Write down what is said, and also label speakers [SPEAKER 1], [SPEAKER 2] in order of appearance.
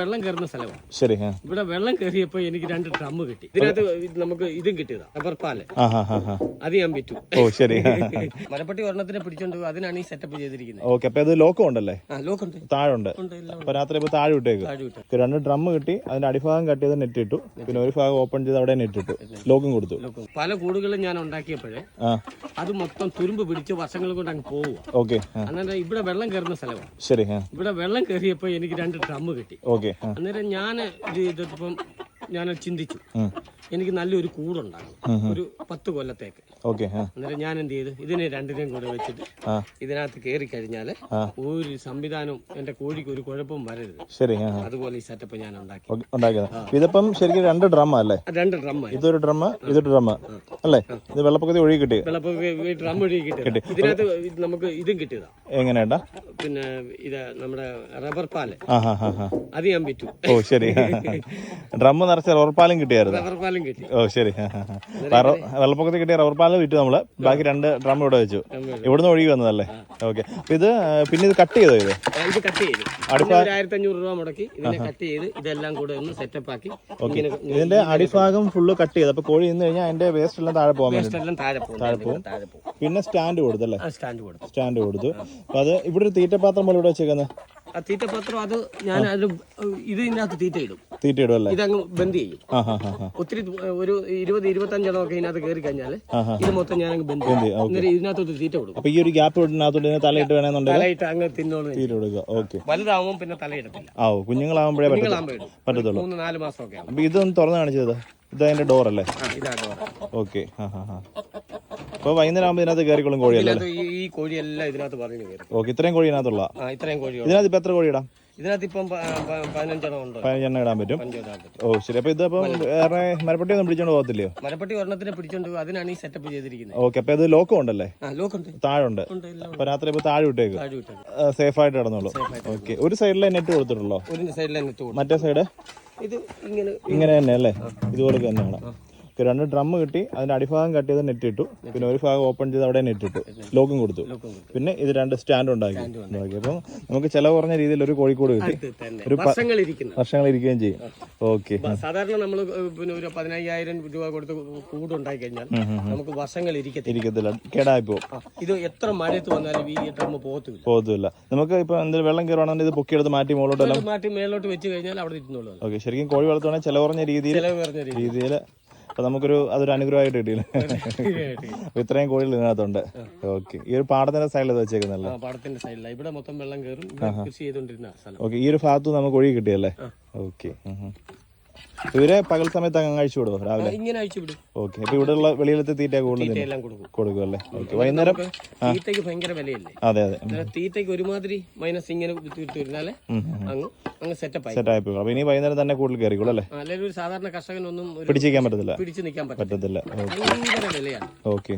[SPEAKER 1] വെള്ളം കയറുന്ന സ്ഥലമാണ്.
[SPEAKER 2] ശരി
[SPEAKER 1] ഇവിടെ വെള്ളം കയറിയപ്പോ എനിക്ക് രണ്ട് ഡ്രം കിട്ടി. ഇതിനകത്ത് നമുക്ക് ഇതും കിട്ടിയതാ റബ്ബർ പാൽ.
[SPEAKER 2] ആ ഹാ ഹാ ഹാ
[SPEAKER 1] അത് ഞാൻ വിറ്റു.
[SPEAKER 2] ഓ ശരി.
[SPEAKER 1] മലപ്പട്ടി ഒരെണ്ണത്തിനെ പിടിച്ചോണ്ട് അതിനാണ് ഈ സെറ്റപ്പ് ചെയ്തിരിക്കുന്നത്
[SPEAKER 2] ഓക്കെ അപ്പൊ ഇത് ലോക്കം ഉണ്ടല്ലേ?
[SPEAKER 1] ആ ലോക്കുണ്ട്
[SPEAKER 2] താഴുണ്ട്
[SPEAKER 1] ഉണ്ട് ഉണ്ട്.
[SPEAKER 2] അപ്പൊ രാത്രി ഇപ്പൊ താഴെ വിട്ടേക്ക് രണ്ട് ഡ്രം കിട്ടി അതിന്റെ അടിഭാഗം കട്ട് ചെയ്ത് നെറ്റ് ഇട്ടു. പിന്നെ ഒരു ഭാഗം ഓപ്പൺ ചെയ്ത് അവിടെ നെറ്റ് ഇട്ടു. ലോക്കും കൊടുത്തു.
[SPEAKER 1] പല കൂടുകളും ഞാൻ ഉണ്ടാക്കിയപ്പോഴേ അത് മൊത്തം തുരുമ്പ് പിടിച്ച് വർഷങ്ങൾ കൊണ്ട് അങ്ങ് പോവുക.
[SPEAKER 2] ഓക്കെ
[SPEAKER 1] അന്നേരം ഇവിടെ വെള്ളം കയറുന്ന സ്ഥലമാണ്.
[SPEAKER 2] ശരി
[SPEAKER 1] ഇവിടെ വെള്ളം കയറിയപ്പോ എനിക്ക് രണ്ട് ഡ്രം കിട്ടി.
[SPEAKER 2] ഓക്കെ. ആ.
[SPEAKER 1] അന്നേരം ഞാൻ ഇത് ചെയ്തപ്പം ഞാൻ ചിന്തിച്ചു. എനിക്ക് നല്ലൊരു കൂടുണ്ടാകും ഒരു പത്ത് കൊല്ലത്തേക്ക്.
[SPEAKER 2] ഓക്കെ
[SPEAKER 1] എന്നിട്ട് ഞാൻ എന്ത് ചെയ്തു? ഇതിനെ രണ്ടിനെയും കൂടെ വെച്ചിട്ട് ഇതിനകത്ത് കയറി കഴിഞ്ഞാൽ ഒരു സംവിധാനവും എന്റെ കോഴിക്ക് ഒരു കുഴപ്പവും വരരുത്.
[SPEAKER 2] ശരി.
[SPEAKER 1] അതുപോലെ ഈ സെറ്റപ്പ് ഞാൻ ഉണ്ടാക്കി.
[SPEAKER 2] ഉണ്ടാക്കിയത്. ഇതിപ്പം ശരിക്കും രണ്ട് ഡ്രം അല്ലേ?
[SPEAKER 1] രണ്ട് ഡ്രം
[SPEAKER 2] ഇതൊരു ഡ്രം ഇതൊരു ഡ്രം അല്ലേ? ഇത് വെള്ളപ്പൊക്കത്തിൽ ഒഴുകി കിട്ടി.
[SPEAKER 1] ഡ്രം ഒഴുകി കിട്ടി. ഇതിനകത്ത് ഇത് നമുക്ക് ഇതും കിട്ടിയതാ.
[SPEAKER 2] എങ്ങനെയാ
[SPEAKER 1] പിന്നെ ഇത് നമ്മുടെ റബ്ബർ
[SPEAKER 2] പാൽ.
[SPEAKER 1] അത് ഞാൻ വിറ്റു.
[SPEAKER 2] ഓ ശരി. ഡ്രം നിറച്ച റബ്ബർ പാലും കിട്ടിയായിരുന്നു?
[SPEAKER 1] റബ്ബർ പാലും കിട്ടി.
[SPEAKER 2] ഓ ശരി. വെള്ളപ്പൊക്കത്തിൽ കിട്ടിയ റബ്ബർ പാൽ വിറ്റു നമ്മൾ ബാക്കി രണ്ട് ഡ്രം ഇവിടെ വെച്ചു. ഇവിടുന്ന് ഒഴുകി വന്നതല്ലേ? ഓക്കെ. അപ്പൊ ഇത് പിന്നെ ഇത് കട്ട് ചെയ്തോ ഇത്?
[SPEAKER 1] ഇത് കട്ട് ചെയ്തു. ആയിരത്തി അഞ്ഞൂറ് രൂപ മുടക്കി ഇതിനെ കട്ട് ചെയ്ത് ഇതെല്ലാം കൂടെ ഒന്ന് സെറ്റപ്പ് ആക്കി
[SPEAKER 2] ഇതിന്റെ അടിഭാഗം ഫുള്ള് കട്ട് ചെയ്ത്. അപ്പൊ കോഴി ഇന്ന് കഴിഞ്ഞാൽ അതിന്റെ വേസ്റ്റ് എല്ലാം താഴെ പോകാൻ
[SPEAKER 1] എല്ലാം താഴെ പോകും. താഴെ പോകും.
[SPEAKER 2] പിന്നെ സ്റ്റാൻഡ് കൊടുത്തല്ലേ?
[SPEAKER 1] സ്റ്റാൻഡ് കൊടുത്തു.
[SPEAKER 2] സ്റ്റാൻഡ് കൊടുത്തു. അപ്പൊ അത് ഇവിടെ ഒരു തീറ്റപാത്രം പോലെ ഇവിടെ വെച്ചേക്കുന്നത്
[SPEAKER 1] ആ തീറ്റപത്രം അത് ഞാൻ അത് ഇത് ഇതിനകത്ത് തീറ്റ ഇടും
[SPEAKER 2] തീറ്റ ഇടും അല്ലേ?
[SPEAKER 1] ഇതങ്ങ് ബന്ദ് ചെയ്യും. ഒത്തിരി ഒരു ഇരുപത് ഇരുപത്തഞ്ചെണ്ണം ഒക്കെ ഇതിനകത്ത് കയറി കഴിഞ്ഞാൽ. ഇത് മൊത്തം ഞാൻ അങ്ങ് ബന്ദ് ചെയ്യും. ഇതിനകത്തോട്ട് തീറ്റ കൊടുക്കും.
[SPEAKER 2] അപ്പൊ ഈ ഒരു ഗ്യാപ്പ് ഇടുന്നകത്തോട്ട് ഇതിനെ തലയിട്ട് വേണമെന്നുണ്ടെങ്കിൽ
[SPEAKER 1] തലയിട്ട് അങ്ങ് തിന്നോളൂ.
[SPEAKER 2] തീറ്റ കൊടുക്കുക. ഓക്കെ.
[SPEAKER 1] വലുതാവുമ്പോൾ പിന്നെ തലയിടത്തില്ല.
[SPEAKER 2] ആ ഓ കുഞ്ഞുങ്ങളാകുമ്പോഴേ പറ്റത്തുള്ളൂ.
[SPEAKER 1] മൂന്ന് നാല് മാസമൊക്കെ
[SPEAKER 2] അപ്പൊ ഇതൊന്ന് തുറന്നു കാണിച്ചത്. ഇത് അതിന്റെ ഡോർ അല്ലേ. ഓക്കെ. ആ ഹാ ഹാ. അപ്പൊ വൈകുന്നേരം ആകുമ്പോൾ ഇതിനകത്ത് കയറിക്കോളും കോഴിയല്ലേ
[SPEAKER 1] ഈ- കോഴിയെല്ലാം ഇതിനകത്ത് പറഞ്ഞു കയറും
[SPEAKER 2] ഓക്കെ ഇത്രയും കോഴി ഇതിനകത്തുള്ള?
[SPEAKER 1] ഇത്രയും കോഴി
[SPEAKER 2] ഇതിനകത്ത് ഇപ്പൊ എത്ര കോഴി ഇടാം
[SPEAKER 1] ഇതിനകത്ത് ഇപ്പം പതിനഞ്ചെണ്ണം ഉണ്ട്.
[SPEAKER 2] പതിനഞ്ചെണ്ണം ഇടാൻ പറ്റും. ഓ ശരി. അപ്പൊ ഇതിപ്പം വേറെ മരപ്പട്ടി ഒന്നും പിടിച്ചോണ്ട് പോകത്തില്ലയോ?
[SPEAKER 1] മരപ്പട്ടി ഒരെണ്ണത്തിന് പിടിച്ചോണ്ട്. അതിനാണ് ഈ സെറ്റപ്പ് ചെയ്തിരിക്കുന്നത്
[SPEAKER 2] ഓക്കെ അപ്പൊ ഇത് ലോക്കും ഉണ്ടല്ലേ?
[SPEAKER 1] ലോക്കുണ്ട്
[SPEAKER 2] താഴുണ്ട്
[SPEAKER 1] ഉണ്ട്.
[SPEAKER 2] അപ്പൊ രാത്രി ഇപ്പൊ താഴെ വിട്ടേക്ക്
[SPEAKER 1] താഴെ
[SPEAKER 2] സേഫ് ആയിട്ട് കിടന്നോളൂ. ഓക്കെ. ഒരു സൈഡിലെ നെറ്റ് കൊടുത്തിട്ടുള്ളോ?
[SPEAKER 1] ഒരു സൈഡിലെ നെറ്റ്
[SPEAKER 2] മറ്റേ സൈഡ്
[SPEAKER 1] ഇത് ഇങ്ങനെ
[SPEAKER 2] ഇങ്ങനെ തന്നെ അല്ലേ? ഇതുപോലെ തന്നെയാണ്. രണ്ട് ഡ്രം കിട്ടി അതിന്റെ അടിഭാഗം കട്ട് ചെയ്ത് നെറ്റ് ഇട്ടു. പിന്നെ ഒരു ഭാഗം ഓപ്പൺ ചെയ്ത് അവിടെ നെറ്റ് ഇട്ടു. ലോക്കും കൊടുത്തു. പിന്നെ ഇത് രണ്ട് സ്റ്റാൻഡ് ഉണ്ടാക്കി. ഉണ്ടാക്കി. അപ്പം നമുക്ക് ചിലവ് കുറഞ്ഞ രീതിയിൽ ഒരു കോഴിക്കോട് കിട്ടി.
[SPEAKER 1] ഒരു വർഷങ്ങൾ
[SPEAKER 2] ഇരിക്കുകയും ചെയ്യും. ഓക്കെ.
[SPEAKER 1] സാധാരണ നമ്മൾ പിന്നെ ഒരു പതിനയ്യായിരം രൂപ കൊടുത്ത് കൂട് ഉണ്ടാക്കി കഴിഞ്ഞാൽ നമുക്ക് വർഷങ്ങൾ ഇരിക്കത്തില്ല.
[SPEAKER 2] കേടായി
[SPEAKER 1] ആ, ഇത് എത്ര മഴയത്ത് വന്നാലും ഈ ഡ്രം പോകത്തില്ല.
[SPEAKER 2] നമുക്ക് ഇപ്പൊ എന്തെങ്കിലും വെള്ളം കയറുവാണെങ്കിൽ ഇത് പൊക്കിയെടുത്ത് മാറ്റി
[SPEAKER 1] മുകളിലോട്ട് മാറ്റി മേലോട്ട് വെച്ച് കഴിഞ്ഞാൽ അവിടെ ഇരുന്നോളൂ അത്.
[SPEAKER 2] ഓക്കെ. ശരിക്കും കോഴി വളർത്തുവാണെങ്കിൽ ചില കുറഞ്ഞ രീതിയിൽ. രീതിയിൽ അപ്പൊ നമുക്കൊരു അതൊരു അനുഗ്രഹമായിട്ട് കിട്ടിയില്ല? അപ്പൊ ഇത്രയും കോഴികൾ ഇതിനകത്തുണ്ട്. ഓക്കെ. ഈ ഒരു പാടത്തിന്റെ സൈഡിൽ ഇത് വെച്ചേക്കുന്നല്ലേ
[SPEAKER 1] പാടത്തിന്റെ സൈഡിലാണ് ഇവിടെ മൊത്തം വെള്ളം കയറും കൃഷി ചെയ്തോണ്ടിരുന്ന സ്ഥലം.
[SPEAKER 2] ഓക്കെ ഈ ഒരു ഭാഗത്ത് നമുക്ക് ഒഴുകി കിട്ടിയല്ലേ? ഓക്കെ. ഇവരെ പകൽ സമയത്ത് അങ്ങ് അഴിച്ചു
[SPEAKER 1] കൊടുക്കും
[SPEAKER 2] രാവിലെ?
[SPEAKER 1] ഇങ്ങനെ അഴിച്ചു വിടും.
[SPEAKER 2] ഓക്കെ അപ്പൊ ഇവിടെ ഉള്ള വെളിയിലത്തെ തീറ്റ കൂടുതൽ
[SPEAKER 1] കൊടുക്കും.
[SPEAKER 2] അല്ലേ ഓക്കെ വൈകുന്നേരം
[SPEAKER 1] തീറ്റയ്ക്ക് ഭയങ്കര വിലയല്ലേ?
[SPEAKER 2] അതെ അതെ.
[SPEAKER 1] തീറ്റയ്ക്ക് ഒരുമാതിരി മൈനസ് ഇങ്ങനെ വിട്ട് ഇരുന്നാലേ അങ്ങ് അങ്ങ് സെറ്റപ്പ് ആയി.
[SPEAKER 2] സെറ്റ് ആയിപ്പോ അപ്പൊ ഇനി വൈകുന്നേരം തന്നെ കൂടുതൽ കയറിക്കോളൂ അല്ലേ?
[SPEAKER 1] അല്ലെങ്കിൽ ഒരു സാധാരണ കർഷകനൊന്നും
[SPEAKER 2] പിടിച്ചിരിക്കാൻ പറ്റത്തില്ല.
[SPEAKER 1] പിടിച്ചു നിൽക്കാൻ
[SPEAKER 2] പറ്റത്തില്ല.
[SPEAKER 1] ഭയങ്കര വിലയാണ്.
[SPEAKER 2] ഓക്കെ.